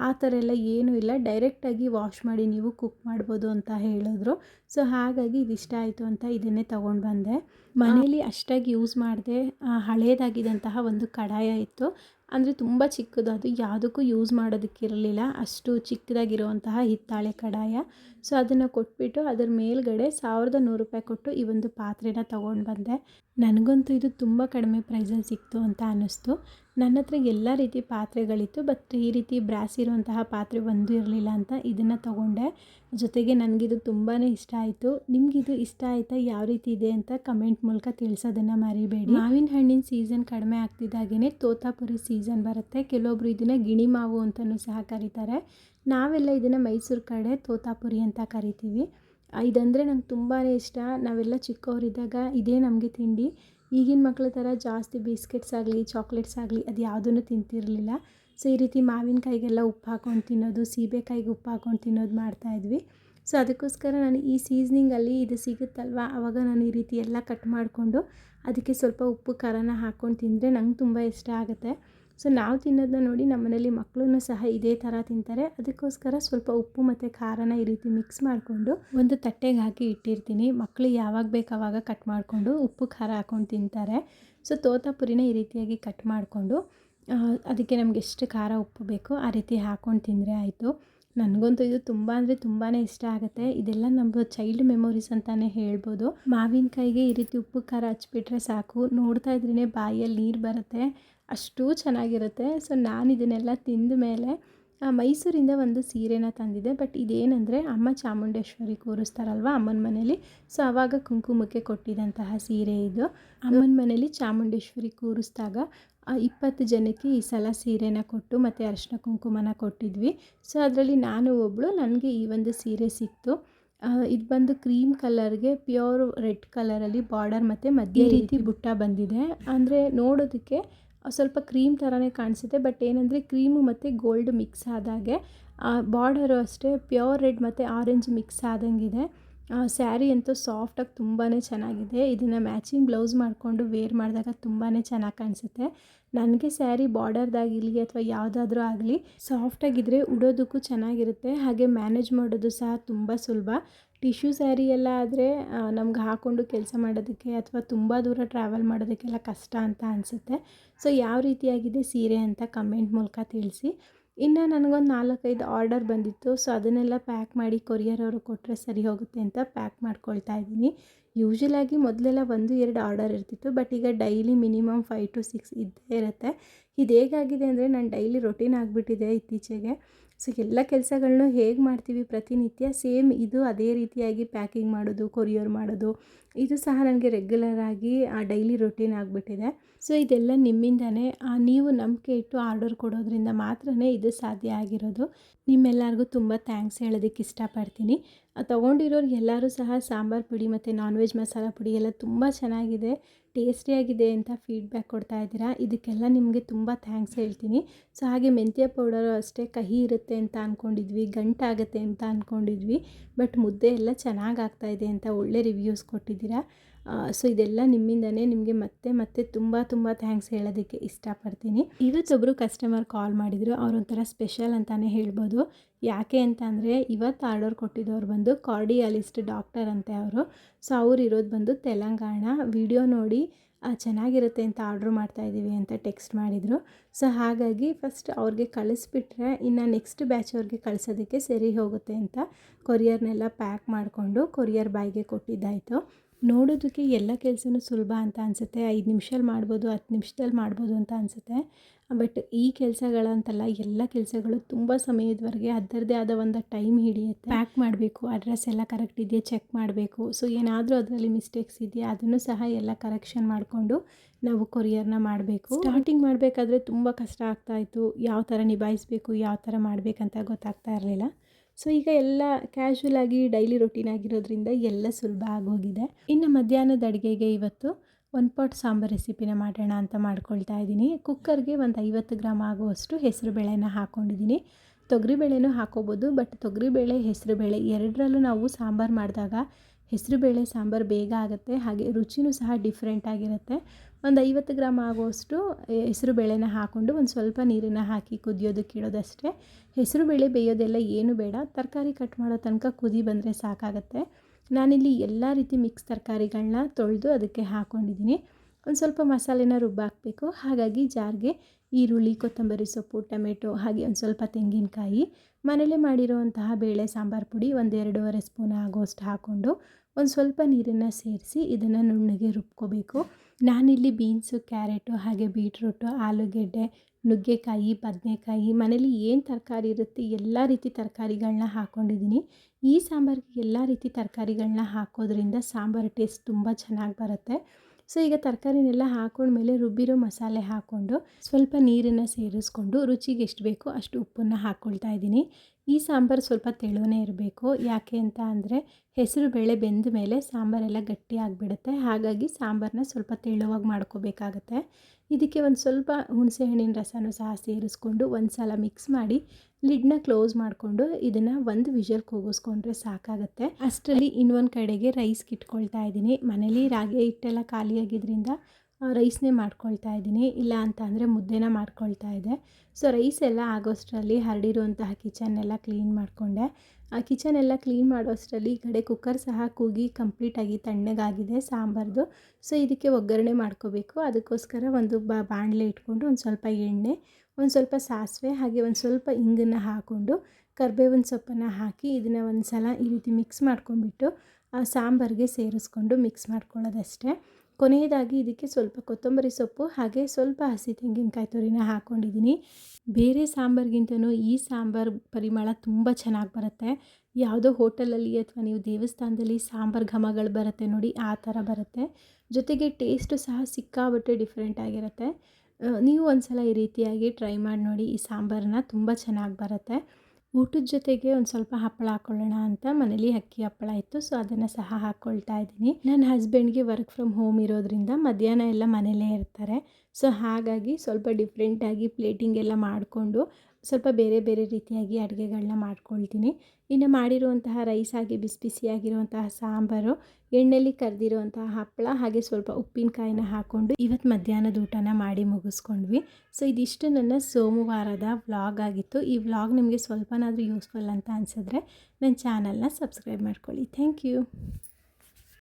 ಆ ಥರ ಎಲ್ಲ ಏನೂ ಇಲ್ಲ. ಡೈರೆಕ್ಟಾಗಿ ವಾಶ್ ಮಾಡಿ ನೀವು ಕುಕ್ ಮಾಡ್ಬೋದು ಅಂತ ಹೇಳಿದ್ರು. ಸೊ, ಹಾಗಾಗಿ ಇದು ಇಷ್ಟ ಆಯಿತು ಅಂತ ಇದನ್ನೇ ತೊಗೊಂಡು ಬಂದೆ. ಮನೇಲಿ ಅಷ್ಟಾಗಿ ಯೂಸ್ ಮಾಡಿದೆ ಹಳೇದಾಗಿದ್ದಂತಹ ಒಂದು ಕಡಾಯ ಇತ್ತು. ಅಂದರೆ ತುಂಬ ಚಿಕ್ಕದು. ಅದು ಯಾವುದಕ್ಕೂ ಯೂಸ್ ಮಾಡೋದಕ್ಕಿರಲಿಲ್ಲ. ಅಷ್ಟು ಚಿಕ್ಕದಾಗಿರುವಂತಹ ಹಿತ್ತಾಳೆ ಕಡಾಯ. ಸೊ ಅದನ್ನು ಕೊಟ್ಬಿಟ್ಟು ಅದರ ಮೇಲ್ಗಡೆ ಸಾವಿರದ ನೂರು ರೂಪಾಯಿ ಕೊಟ್ಟು ಈ ಒಂದು ಪಾತ್ರೆನ ತೊಗೊಂಡು ಬಂದೆ. ನನಗಂತೂ ಇದು ತುಂಬ ಕಡಿಮೆ ಪ್ರೈಸಲ್ಲಿ ಸಿಕ್ತು ಅಂತ ಅನ್ನಿಸ್ತು. ನನ್ನ ಹತ್ರ ಎಲ್ಲ ರೀತಿ ಪಾತ್ರೆಗಳಿತ್ತು ಬಟ್ ಈ ರೀತಿ ಬ್ರಾಸ್ ಇರುವಂತಹ ಪಾತ್ರೆ ಒಂದು ಇರಲಿಲ್ಲ ಅಂತ ಇದನ್ನು ತೊಗೊಂಡೆ. ಜೊತೆಗೆ ನನಗಿದು ತುಂಬಾ ಇಷ್ಟ ಆಯಿತು. ನಿಮಗಿದು ಇಷ್ಟ ಆಯಿತಾ, ಯಾವ ರೀತಿ ಇದೆ ಅಂತ ಕಮೆಂಟ್ ಮೂಲಕ ತಿಳಿಸೋದನ್ನು ಮರಿಬೇಡಿ. ಮಾವಿನ ಹಣ್ಣಿನ ಸೀಸನ್ ಕಡಿಮೆ ಆಗ್ತಿದ್ದಾಗೇ ತೋತಾಪುರಿ ಸೀಸನ್ ಬರುತ್ತೆ. ಕೆಲವೊಬ್ರು ಇದನ್ನು ಗಿಣಿ ಮಾವು ಅಂತಲೂ ಸಹ ಕರೀತಾರೆ. ನಾವೆಲ್ಲ ಇದನ್ನು ಮೈಸೂರು ಕಡೆ ತೋತಾಪುರಿ ಅಂತ ಕರಿತೀವಿ. ಇದಂದರೆ ನಂಗೆ ತುಂಬಾ ಇಷ್ಟ. ನಾವೆಲ್ಲ ಚಿಕ್ಕವರಿದ್ದಾಗ ಇದೇ ನಮಗೆ ತಿಂಡಿ. ಈಗಿನ ಮಕ್ಕಳ ಥರ ಜಾಸ್ತಿ ಬಿಸ್ಕೆಟ್ಸ್ ಆಗಲಿ ಚಾಕ್ಲೇಟ್ಸ್ ಆಗಲಿ ಅದು ಯಾವುದನ್ನು ತಿಂತಿರಲಿಲ್ಲ. ಸೊ, ಈ ರೀತಿ ಮಾವಿನಕಾಯಿಗೆಲ್ಲ ಉಪ್ಪು ಹಾಕೊಂಡು ತಿನ್ನೋದು, ಸೀಬೆಕಾಯಿಗೆ ಉಪ್ಪು ಹಾಕೊಂಡು ತಿನ್ನೋದು ಮಾಡ್ತಾಯಿದ್ವಿ ಸೊ, ಅದಕ್ಕೋಸ್ಕರ ನಾನು ಈ ಸೀಸ್ನಿಂಗಲ್ಲಿ ಇದು ಸಿಗುತ್ತಲ್ವ? ಆವಾಗ ನಾನು ಈ ರೀತಿ ಎಲ್ಲ ಕಟ್ ಮಾಡಿಕೊಂಡು ಅದಕ್ಕೆ ಸ್ವಲ್ಪ ಉಪ್ಪು, ಖಾರನ ಹಾಕ್ಕೊಂಡು ತಿಂದರೆ ನಂಗೆ ತುಂಬ ಇಷ್ಟ ಆಗುತ್ತೆ. ಸೊ, ನಾವು ತಿನ್ನೋದನ್ನ ನೋಡಿ ನಮ್ಮ ಮನೇಲಿ ಮಕ್ಕಳು ಸಹ ಇದೇ ಥರ ತಿಂತಾರೆ. ಅದಕ್ಕೋಸ್ಕರ ಸ್ವಲ್ಪ ಉಪ್ಪು ಮತ್ತು ಖಾರನ ಈ ರೀತಿ ಮಿಕ್ಸ್ ಮಾಡಿಕೊಂಡು ಒಂದು ತಟ್ಟೆಗೆ ಹಾಕಿ ಇಟ್ಟಿರ್ತೀನಿ. ಮಕ್ಕಳು ಯಾವಾಗ ಬೇಕು ಆವಾಗ ಕಟ್ ಮಾಡಿಕೊಂಡು ಉಪ್ಪು, ಖಾರ ಹಾಕ್ಕೊಂಡು ತಿಂತಾರೆ. ಸೊ, ತೋತಾಪುರಿನ ಈ ರೀತಿಯಾಗಿ ಕಟ್ ಮಾಡಿಕೊಂಡು ಅದಕ್ಕೆ ನಮ್ಗೆ ಎಷ್ಟು ಖಾರ ಉಪ್ಪು ಬೇಕೋ ಆ ರೀತಿ ಹಾಕ್ಕೊಂಡು ತಿಂದರೆ ಆಯಿತು. ನನಗಂತೂ ಇದು ತುಂಬ ಅಂದರೆ ತುಂಬಾ ಇಷ್ಟ ಆಗುತ್ತೆ. ಇದೆಲ್ಲ ನಮ್ಮ ಚೈಲ್ಡ್ ಮೆಮೊರೀಸ್ ಅಂತಲೇ ಹೇಳ್ಬೋದು. ಮಾವಿನಕಾಯಿಗೆ ಈ ರೀತಿ ಉಪ್ಪು ಖಾರ ಹಚ್ಬಿಟ್ರೆ ಸಾಕು. ನೋಡ್ತಾ ಇದ್ರೇ ಬಾಯಲ್ಲಿ ನೀರು ಬರುತ್ತೆ. ಅಷ್ಟು ಚೆನ್ನಾಗಿರುತ್ತೆ. ಸೊ ನಾನು ಇದನ್ನೆಲ್ಲ ತಿಂದ ಮೇಲೆ ಮೈಸೂರಿಂದ ಒಂದು ಸೀರೆನ ತಂದಿದ್ದೆ. ಬಟ್ ಇದೇನೆಂದರೆ ಅಮ್ಮ ಚಾಮುಂಡೇಶ್ವರಿ ಕೂರಿಸ್ತಾರಲ್ವ ಅಮ್ಮನ ಮನೇಲಿ. ಸೊ ಆವಾಗ ಕುಂಕುಮಕ್ಕೆ ಕೊಟ್ಟಿದ್ದಂತಹ ಸೀರೆ ಇದು. ಅಮ್ಮನ ಮನೇಲಿ ಚಾಮುಂಡೇಶ್ವರಿ ಕೂರಿಸಿದಾಗ ಇಪ್ಪತ್ತು ಜನಕ್ಕೆ ಈ ಸಲ ಸೀರೆನ ಕೊಟ್ಟು ಮತ್ತು ಅರಿಶಿನ ಕುಂಕುಮನ ಕೊಟ್ಟಿದ್ವಿ. ಸೊ ಅದರಲ್ಲಿ ನಾನು ಒಬ್ಬಳು ನನಗೆ ಈ ಒಂದು ಸೀರೆ ಸಿಕ್ತು. ಇದು ಬಂದು ಕ್ರೀಮ್ ಕಲರ್ಗೆ ಪ್ಯೂರ್ ರೆಡ್ ಕಲರಲ್ಲಿ ಬಾರ್ಡರ್ ಮತ್ತು ಮಧ್ಯ ರೀತಿ ಬುಟ್ಟ ಬಂದಿದೆ. ಅಂದರೆ ನೋಡೋದಕ್ಕೆ ಸ್ವಲ್ಪ ಕ್ರೀಮ್ ಥರನೇ ಕಾಣಿಸುತ್ತೆ. ಬಟ್ ಏನಂದರೆ ಕ್ರೀಮು ಮತ್ತು ಗೋಲ್ಡ್ ಮಿಕ್ಸ್ ಆದಾಗೆ. ಬಾರ್ಡರು ಅಷ್ಟೇ ಪ್ಯೂರ್ ರೆಡ್ ಮತ್ತು ಆರೆಂಜ್ ಮಿಕ್ಸ್ ಆದಂಗಿದೆ. ಸ್ಯಾರಿ ಅಂತೂ ಸಾಫ್ಟಾಗಿ ತುಂಬಾ ಚೆನ್ನಾಗಿದೆ. ಇದನ್ನು ಮ್ಯಾಚಿಂಗ್ ಬ್ಲೌಸ್ ಮಾಡಿಕೊಂಡು ವೇರ್ ಮಾಡಿದಾಗ ತುಂಬಾ ಚೆನ್ನಾಗಿ ಕಾಣಿಸುತ್ತೆ. ನನಗೆ ಸ್ಯಾರಿ ಬಾರ್ಡರ್ದಾಗಿರಲಿ ಅಥವಾ ಯಾವುದಾದ್ರೂ ಆಗಲಿ ಸಾಫ್ಟಾಗಿದ್ದರೆ ಉಡೋದಕ್ಕೂ ಚೆನ್ನಾಗಿರುತ್ತೆ. ಹಾಗೆ ಮ್ಯಾನೇಜ್ ಮಾಡೋದು ಸಹ ತುಂಬ ಸುಲಭ. ಟಿಶ್ಯೂ ಸ್ಯಾರಿ ಎಲ್ಲ ಆದರೆ ನಮ್ಗೆ ಹಾಕ್ಕೊಂಡು ಕೆಲಸ ಮಾಡೋದಕ್ಕೆ ಅಥವಾ ತುಂಬ ದೂರ ಟ್ರಾವೆಲ್ ಮಾಡೋದಕ್ಕೆಲ್ಲ ಕಷ್ಟ ಅಂತ ಅನಿಸುತ್ತೆ. ಸೊ ಯಾವ ರೀತಿಯಾಗಿದೆ ಸೀರೆ ಅಂತ ಕಮೆಂಟ್ ಮೂಲಕ ತಿಳಿಸಿ. ಇನ್ನು ನನಗೊಂದು ನಾಲ್ಕೈದು ಆರ್ಡರ್ ಬಂದಿತ್ತು, ಸೊ ಅದನ್ನೆಲ್ಲ ಪ್ಯಾಕ್ ಮಾಡಿ ಕೊರಿಯರ್ ಅವರು ಕೊಟ್ಟರೆ ಸರಿ ಹೋಗುತ್ತೆ ಅಂತ ಪ್ಯಾಕ್ ಮಾಡ್ಕೊಳ್ತಾ ಇದ್ದೀನಿ. ಯೂಶ್ವಲಾಗಿ ಮೊದಲೆಲ್ಲ ಒಂದು ಎರಡು ಆರ್ಡರ್ ಇರ್ತಿತ್ತು, ಬಟ್ ಈಗ daily minimum five to six ಇದ್ದೇ ಇರುತ್ತೆ. ಇದು ಹೇಗಾಗಿದೆ ಅಂದರೆ ನಾನು ಡೈಲಿ ರೊಟೀನ್ ಆಗಿಬಿಟ್ಟಿದೆ ಇತ್ತೀಚೆಗೆ. ಸೊ ಎಲ್ಲ ಕೆಲಸಗಳನ್ನೂ ಹೇಗೆ ಮಾಡ್ತೀವಿ ಪ್ರತಿನಿತ್ಯ, ಸೇಮ್ ಇದು ಅದೇ ರೀತಿಯಾಗಿ ಪ್ಯಾಕಿಂಗ್ ಮಾಡೋದು, ಕೊರಿಯರ್ ಮಾಡೋದು, ಇದು ಸಹ ನನಗೆ ರೆಗ್ಯುಲರ್ ಆಗಿ ಡೈಲಿ ರೊಟೀನ್ ಆಗಿಬಿಟ್ಟಿದೆ. ಸೊ ಇದೆಲ್ಲ ನಿಮ್ಮಿಂದನೇ ನೀವು ನಂಬಿಕೆ ಇಟ್ಟು ಆರ್ಡರ್ ಕೊಡೋದ್ರಿಂದ ಮಾತ್ರನೇ ಇದು ಸಾಧ್ಯ ಆಗಿರೋದು. ನಿಮ್ಮೆಲ್ಲರಿಗೂ ತುಂಬ ಥ್ಯಾಂಕ್ಸ್ ಹೇಳೋದಕ್ಕೆ ಇಷ್ಟಪಡ್ತೀನಿ. ತೊಗೊಂಡಿರೋರು ಎಲ್ಲರೂ ಸಹ ಸಾಂಬಾರು ಪುಡಿ ಮತ್ತು ನಾನ್ ವೆಜ್ ಮಸಾಲ ಪುಡಿ ಎಲ್ಲ ತುಂಬ ಚೆನ್ನಾಗಿದೆ ಟೇಸ್ಟಿಯಾಗಿದೆ ಅಂತ ಫೀಡ್ಬ್ಯಾಕ್ ಕೊಡ್ತಾ ಇದ್ದೀರಾ. ಇದಕ್ಕೆಲ್ಲ ನಿಮಗೆ ತುಂಬ ಥ್ಯಾಂಕ್ಸ್ ಹೇಳ್ತೀನಿ. ಸೊ ಹಾಗೆ ಮೆಂತ್ಯ ಪೌಡರು ಅಷ್ಟೇ ಕಹಿ ಇರುತ್ತೆ ಅಂತ ಅಂದ್ಕೊಂಡಿದ್ವಿ ಗಂಟಾಗುತ್ತೆ ಅಂತ ಅಂದ್ಕೊಂಡಿದ್ವಿ ಬಟ್ ಮುದ್ದೆ ಎಲ್ಲ ಚೆನ್ನಾಗಿ ಆಗ್ತಾಯಿದೆ ಅಂತ ಒಳ್ಳೆ ರಿವ್ಯೂಸ್ ಕೊಟ್ಟಿದ್ದೀರಾ. ಸೊ ಇದೆಲ್ಲ ನಿಮ್ಮಿಂದನೇ ನಿಮಗೆ ಮತ್ತೆ ಮತ್ತೆ ತುಂಬ ತುಂಬ ಥ್ಯಾಂಕ್ಸ್ ಹೇಳೋದಕ್ಕೆ ಇಷ್ಟಪಡ್ತೀನಿ. ಇವತ್ತೊಬ್ಬರು ಕಸ್ಟಮರ್ ಕಾಲ್ ಮಾಡಿದರು, ಅವರೊಂಥರ ಸ್ಪೆಷಲ್ ಅಂತಲೇ ಹೇಳ್ಬೋದು. ಯಾಕೆ ಅಂತ ಅಂದರೆ, ಇವತ್ತು ಆರ್ಡರ್ ಕೊಟ್ಟಿದ್ದವ್ರು ಬಂದು ಕಾರ್ಡಿಯಾಲಿಸ್ಟ್ ಡಾಕ್ಟರ್ ಅಂತೆ ಅವರು. ಸೊ ಅವ್ರು ಇರೋದು ಬಂದು ತೆಲಂಗಾಣ. ವಿಡಿಯೋ ನೋಡಿ ಚೆನ್ನಾಗಿರುತ್ತೆ ಅಂತ ಆರ್ಡ್ರ್ ಮಾಡ್ತಾಯಿದ್ದೀವಿ ಅಂತ ಟೆಕ್ಸ್ಟ್ ಮಾಡಿದರು. ಸೊ ಹಾಗಾಗಿ ಫಸ್ಟ್ ಅವ್ರಿಗೆ ಕಳಿಸ್ಬಿಟ್ರೆ, ಇನ್ನು ನೆಕ್ಸ್ಟ್ ಬ್ಯಾಚ್ ಅವ್ರಿಗೆ ಕಳಿಸೋದಕ್ಕೆ ಸರಿ ಹೋಗುತ್ತೆ ಅಂತ ಕೊರಿಯರ್ನೆಲ್ಲ ಪ್ಯಾಕ್ ಮಾಡಿಕೊಂಡು ಕೊರಿಯರ್ ಬಾಯ್ಗೆ ಕೊಟ್ಟಿದ್ದಾಯಿತು. ನೋಡೋದಕ್ಕೆ ಎಲ್ಲ ಕೆಲಸನೂ ಸುಲಭ ಅಂತ ಅನಿಸುತ್ತೆ. ಐದು ನಿಮಿಷದಲ್ಲಿ ಮಾಡ್ಬೋದು, ಹತ್ತು ನಿಮಿಷದಲ್ಲಿ ಮಾಡ್ಬೋದು ಅಂತ ಅನಿಸುತ್ತೆ. ಬಟ್ ಈ ಕೆಲಸಗಳಂತಲ್ಲ ಎಲ್ಲ ಕೆಲಸಗಳು ತುಂಬ ಸಮಯದವರೆಗೆ ಅದರದ್ದೇ ಆದ ಒಂದು ಟೈಮ್ ಹಿಡಿಯುತ್ತೆ. ಪ್ಯಾಕ್ ಮಾಡಬೇಕು, ಅಡ್ರೆಸ್ ಎಲ್ಲ ಕರೆಕ್ಟ್ ಇದೆಯಾ ಚೆಕ್ ಮಾಡಬೇಕು. ಸೊ ಏನಾದರೂ ಅದರಲ್ಲಿ ಮಿಸ್ಟೇಕ್ಸ್ ಇದೆಯಾ ಅದನ್ನು ಸಹ ಎಲ್ಲ ಕರೆಕ್ಷನ್ ಮಾಡಿಕೊಂಡು ನಾವು ಕೊರಿಯರ್ನ ಮಾಡಬೇಕು. ಸ್ಟಾರ್ಟಿಂಗ್ ಮಾಡಬೇಕಾದ್ರೆ ತುಂಬ ಕಷ್ಟ ಆಗ್ತಾಯಿತ್ತು ಯಾವ ಥರ ನಿಭಾಯಿಸಬೇಕು, ಯಾವ ಥರ ಮಾಡಬೇಕಂತ ಗೊತ್ತಾಗ್ತಾ ಇರಲಿಲ್ಲ. ಸೊ ಈಗ ಎಲ್ಲ ಕ್ಯಾಶುವಲ್ ಆಗಿ ಡೈಲಿ ರೊಟೀನ್ ಆಗಿರೋದ್ರಿಂದ ಎಲ್ಲ ಸುಲಭ ಆಗೋಗಿದೆ. ಇನ್ನು ಮಧ್ಯಾಹ್ನದ ಅಡುಗೆಗೆ ಇವತ್ತು ಒಂದು ಪಾಟ್ ಸಾಂಬಾರು ರೆಸಿಪಿನ ಮಾಡೋಣ ಅಂತ ಮಾಡ್ಕೊಳ್ತಾ ಇದ್ದೀನಿ. ಕುಕ್ಕರ್ಗೆ ಒಂದು ಐವತ್ತು ಗ್ರಾಮ್ ಆಗುವಷ್ಟು ಹೆಸರು ಬೇಳೆನ ಹಾಕ್ಕೊಂಡಿದ್ದೀನಿ ತೊಗರಿಬೇಳೆನೂ ಹಾಕೋಬೋದು ಬಟ್ ತೊಗರಿಬೇಳೆ ಹೆಸರುಬೇಳೆ ಎರಡರಲ್ಲೂ ನಾವು ಸಾಂಬಾರು ಮಾಡಿದಾಗ ಹೆಸರುಬೇಳೆ ಸಾಂಬಾರು ಬೇಗ ಆಗುತ್ತೆ. ಹಾಗೆ ರುಚಿನೂ ಸಹ ಡಿಫ್ರೆಂಟ್ ಆಗಿರುತ್ತೆ. ಒಂದು ಐವತ್ತು ಗ್ರಾಮ್ ಆಗೋಷ್ಟು ಹೆಸರು ಬೇಳೆನ ಹಾಕ್ಕೊಂಡು ಒಂದು ಸ್ವಲ್ಪ ನೀರನ್ನು ಹಾಕಿ ಕುದಿಯೋದಕ್ಕೆ ಇಡೋದಷ್ಟೇ ಹೆಸರು ಬೇಳೆ ಬೇಯೋದೆಲ್ಲ ಏನು ಬೇಡ. ತರಕಾರಿ ಕಟ್ ಮಾಡೋ ತನಕ ಕುದಿ ಬಂದರೆ ಸಾಕಾಗತ್ತೆ. ನಾನಿಲ್ಲಿ ಎಲ್ಲ ರೀತಿ ಮಿಕ್ಸ್ ತರಕಾರಿಗಳನ್ನ ತೊಳೆದು ಅದಕ್ಕೆ ಹಾಕ್ಕೊಂಡಿದ್ದೀನಿ ಒಂದು ಸ್ವಲ್ಪ ಮಸಾಲೆನ ರುಬ್ಬಾಕಬೇಕು. ಹಾಗಾಗಿ ಜಾರ್ಗೆ ಈರುಳ್ಳಿ, ಕೊತ್ತಂಬರಿ ಸೊಪ್ಪು, ಟೊಮೆಟೊ, ಹಾಗೆ ಒಂದು ಸ್ವಲ್ಪ ತೆಂಗಿನಕಾಯಿ, ಮನೇಲೇ ಮಾಡಿರುವಂತಹ ಬೇಳೆ, ಸಾಂಬಾರು ಪುಡಿ ಒಂದು ಎರಡೂವರೆ ಸ್ಪೂನ್ ಆಗೋಷ್ಟು ಹಾಕ್ಕೊಂಡು ಒಂದು ಸ್ವಲ್ಪ ನೀರನ್ನು ಸೇರಿಸಿ ಇದನ್ನು ನುಣ್ಣಗೆ ರುಬ್ಕೋಬೇಕು. ನಾನಿಲ್ಲಿ ಬೀನ್ಸು, ಕ್ಯಾರೆಟು, ಹಾಗೆ ಬೀಟ್ರೂಟು, ಆಲೂಗೆಡ್ಡೆ, ನುಗ್ಗೆಕಾಯಿ, ಬದನೆಕಾಯಿ, ಮನೇಲಿ ಏನು ತರಕಾರಿ ಇರುತ್ತೆ ಎಲ್ಲ ರೀತಿ ತರಕಾರಿಗಳನ್ನ ಹಾಕ್ಕೊಂಡಿದ್ದೀನಿ ಈ ಸಾಂಬಾರಿಗೆ ಎಲ್ಲ ರೀತಿ ತರಕಾರಿಗಳನ್ನ ಹಾಕೋದ್ರಿಂದ ಸಾಂಬಾರು ಟೇಸ್ಟ್ ತುಂಬ ಚೆನ್ನಾಗಿ ಬರುತ್ತೆ. ಸೊ, ಈಗ ತರಕಾರಿನೆಲ್ಲ ಹಾಕೊಂಡ್ಮೇಲೆ ರುಬ್ಬಿರೋ ಮಸಾಲೆ ಹಾಕ್ಕೊಂಡು ಸ್ವಲ್ಪ ನೀರನ್ನು ಸೇರಿಸ್ಕೊಂಡು ರುಚಿಗೆ ಎಷ್ಟು ಬೇಕೋ ಅಷ್ಟು ಉಪ್ಪನ್ನು ಹಾಕ್ಕೊಳ್ತಾ ಇದ್ದೀನಿ. ಈ ಸಾಂಬಾರು ಸ್ವಲ್ಪ ತೆಳುವೇ ಇರಬೇಕು. ಯಾಕೆ ಅಂತ ಅಂದರೆ ಹೆಸರು ಬೇಳೆ ಬೆಂದ ಮೇಲೆ ಸಾಂಬಾರೆಲ್ಲ ಗಟ್ಟಿ ಆಗಿಬಿಡುತ್ತೆ. ಹಾಗಾಗಿ ಸಾಂಬಾರನ್ನ ಸ್ವಲ್ಪ ತೆಳುವಾಗಿ ಮಾಡ್ಕೋಬೇಕಾಗತ್ತೆ. ಇದಕ್ಕೆ ಒಂದು ಸ್ವಲ್ಪ ಹುಣಸೆಹಣ್ಣಿನ ರಸನೂ ಸಹ ಸೇರಿಸ್ಕೊಂಡು ಒಂದು ಸಲ ಮಿಕ್ಸ್ ಮಾಡಿ ಲಿಡ್ನ ಕ್ಲೋಸ್ ಮಾಡಿಕೊಂಡು ಇದನ್ನು ಒಂದು ವಿಷಲ್ ಕೂಗಿಸ್ಕೊಂಡ್ರೆ ಸಾಕಾಗುತ್ತೆ. ಅಷ್ಟರಲ್ಲಿ ಇನ್ನೊಂದು ಕಡೆಗೆ ರೈಸ್ಗೆ ಇಟ್ಕೊಳ್ತಾ ಇದ್ದೀನಿ. ಮನೇಲಿ ರಾಗಿ ಹಿಟ್ಟೆಲ್ಲ ಖಾಲಿಯಾಗಿದ್ದರಿಂದ ರೈಸ್ನೇ ಮಾಡ್ಕೊಳ್ತಾ ಇದ್ದೀನಿ. ಇಲ್ಲ ಅಂತ ಅಂದರೆ ಮುದ್ದೆನ ಮಾಡ್ಕೊಳ್ತಾ ಇದ್ದೆ. ಸೊ ರೈಸ್ ಎಲ್ಲ ಆಗೋಷ್ಟರಲ್ಲಿ ಹರಡಿರುವಂತಹ ಕಿಚನ್ನೆಲ್ಲ ಕ್ಲೀನ್ ಮಾಡಿಕೊಂಡೆ. ಆ ಕಿಚನ್ ಎಲ್ಲ ಕ್ಲೀನ್ ಮಾಡೋಷ್ಟರಲ್ಲಿ ಈ ಕಡೆ ಕುಕ್ಕರ್ ಸಹ ಕೂಗಿ ಕಂಪ್ಲೀಟಾಗಿ ತಣ್ಣಗಾಗಿದೆ ಸಾಂಬಾರ್ದು. ಸೊ ಇದಕ್ಕೆ ಒಗ್ಗರಣೆ ಮಾಡ್ಕೋಬೇಕು. ಅದಕ್ಕೋಸ್ಕರ ಒಂದು ಬಾಣಲೆ ಇಟ್ಕೊಂಡು ಒಂದು ಸ್ವಲ್ಪ ಎಣ್ಣೆ, ಒಂದು ಸ್ವಲ್ಪ ಸಾಸಿವೆ, ಹಾಗೆ ಒಂದು ಸ್ವಲ್ಪ ಇಂಗನ್ನು ಹಾಕ್ಕೊಂಡು ಕರ್ಬೇವಿನ ಸೊಪ್ಪನ್ನು ಹಾಕಿ ಇದನ್ನು ಒಂದು ಸಲ ಈ ರೀತಿ ಮಿಕ್ಸ್ ಮಾಡ್ಕೊಂಡ್ಬಿಟ್ಟು ಆ ಸಾಂಬಾರಿಗೆ ಸೇರಿಸ್ಕೊಂಡು ಮಿಕ್ಸ್ ಮಾಡ್ಕೊಳ್ಳೋದಷ್ಟೇ. ಕೊನೆಯದಾಗಿ ಇದಕ್ಕೆ ಸ್ವಲ್ಪ ಕೊತ್ತಂಬರಿ ಸೊಪ್ಪು, ಹಾಗೆ ಸ್ವಲ್ಪ ಹಸಿ ತೆಂಗಿನಕಾಯಿ ತುರಿನ ಹಾಕ್ಕೊಂಡಿದ್ದೀನಿ ಬೇರೆ ಸಾಂಬಾರ್ಗಿಂತನೂ ಈ ಸಾಂಬಾರು ಪರಿಮಳ ತುಂಬ ಚೆನ್ನಾಗಿ ಬರುತ್ತೆ. ಯಾವುದೋ ಹೋಟೆಲಲ್ಲಿ ಅಥವಾ ನೀವು ದೇವಸ್ಥಾನದಲ್ಲಿ ಸಾಂಬಾರು ಘಮಗಳು ಬರುತ್ತೆ ನೋಡಿ, ಆ ಥರ ಬರುತ್ತೆ. ಜೊತೆಗೆ ಟೇಸ್ಟು ಸಹ ಸಿಕ್ಕಾಬಟ್ಟೆ ಡಿಫ್ರೆಂಟ್ ಆಗಿರುತ್ತೆ. ನೀವು ಒಂದು ಸಲ ಈ ರೀತಿಯಾಗಿ ಟ್ರೈ ಮಾಡಿ ನೋಡಿ, ಈ ಸಾಂಬಾರನ್ನ ತುಂಬ ಚೆನ್ನಾಗಿ ಬರುತ್ತೆ. ಊಟದ ಜೊತೆಗೆ ಒಂದು ಸ್ವಲ್ಪ ಹಪ್ಪಳ ಹಾಕ್ಕೊಳ್ಳೋಣ ಅಂತ ಮನೇಲಿ ಅಕ್ಕಿ ಹಪ್ಪಳ ಇತ್ತು ಸೊ ಅದನ್ನು ಸಹ ಹಾಕ್ಕೊಳ್ತಾ ಇದ್ದೀನಿ. ನನ್ನ ಹಸ್ಬೆಂಡ್ಗೆ ವರ್ಕ್ ಫ್ರಮ್ ಹೋಮ್ ಇರೋದ್ರಿಂದ ಮಧ್ಯಾಹ್ನ ಎಲ್ಲ ಮನೇಲೇ ಇರ್ತಾರೆ ಸೊ ಹಾಗಾಗಿ ಸ್ವಲ್ಪ ಡಿಫ್ರೆಂಟಾಗಿ ಪ್ಲೇಟಿಂಗ್ ಎಲ್ಲ ಮಾಡಿಕೊಂಡು ಸ್ವಲ್ಪ ಬೇರೆ ಬೇರೆ ರೀತಿಯಾಗಿ ಅಡುಗೆಗಳನ್ನ ಮಾಡ್ಕೊಳ್ತೀನಿ. ಇನ್ನು ಮಾಡಿರುವಂತಹ ರೈಸ್ ಆಗಿ ಬಿಸಿ ಬಿಸಿಯಾಗಿರುವಂತಹ ಸಾಂಬಾರು, ಎಣ್ಣೆಲಿ ಕರೆದಿರುವಂತಹ ಹಪ್ಪಳ ಹಾಗೆ ಸ್ವಲ್ಪ ಉಪ್ಪಿನಕಾಯಿನ ಹಾಕ್ಕೊಂಡು ಇವತ್ತು ಮಧ್ಯಾಹ್ನದ ಊಟನ ಮಾಡಿ ಮುಗಿಸ್ಕೊಂಡ್ವಿ. ಸೊ ಇದಿಷ್ಟು ನನ್ನ ಸೋಮವಾರದ ವ್ಲಾಗ್ ಆಗಿತ್ತು. ಈ ವ್ಲಾಗ್ ನಿಮಗೆ ಸ್ವಲ್ಪನಾದರೂ ಯೂಸ್ಫುಲ್ ಅಂತ ಅನಿಸಿದ್ರೆ ನನ್ನ ಚಾನಲ್ನ ಸಬ್ಸ್ಕ್ರೈಬ್ ಮಾಡ್ಕೊಳ್ಳಿ. Thank you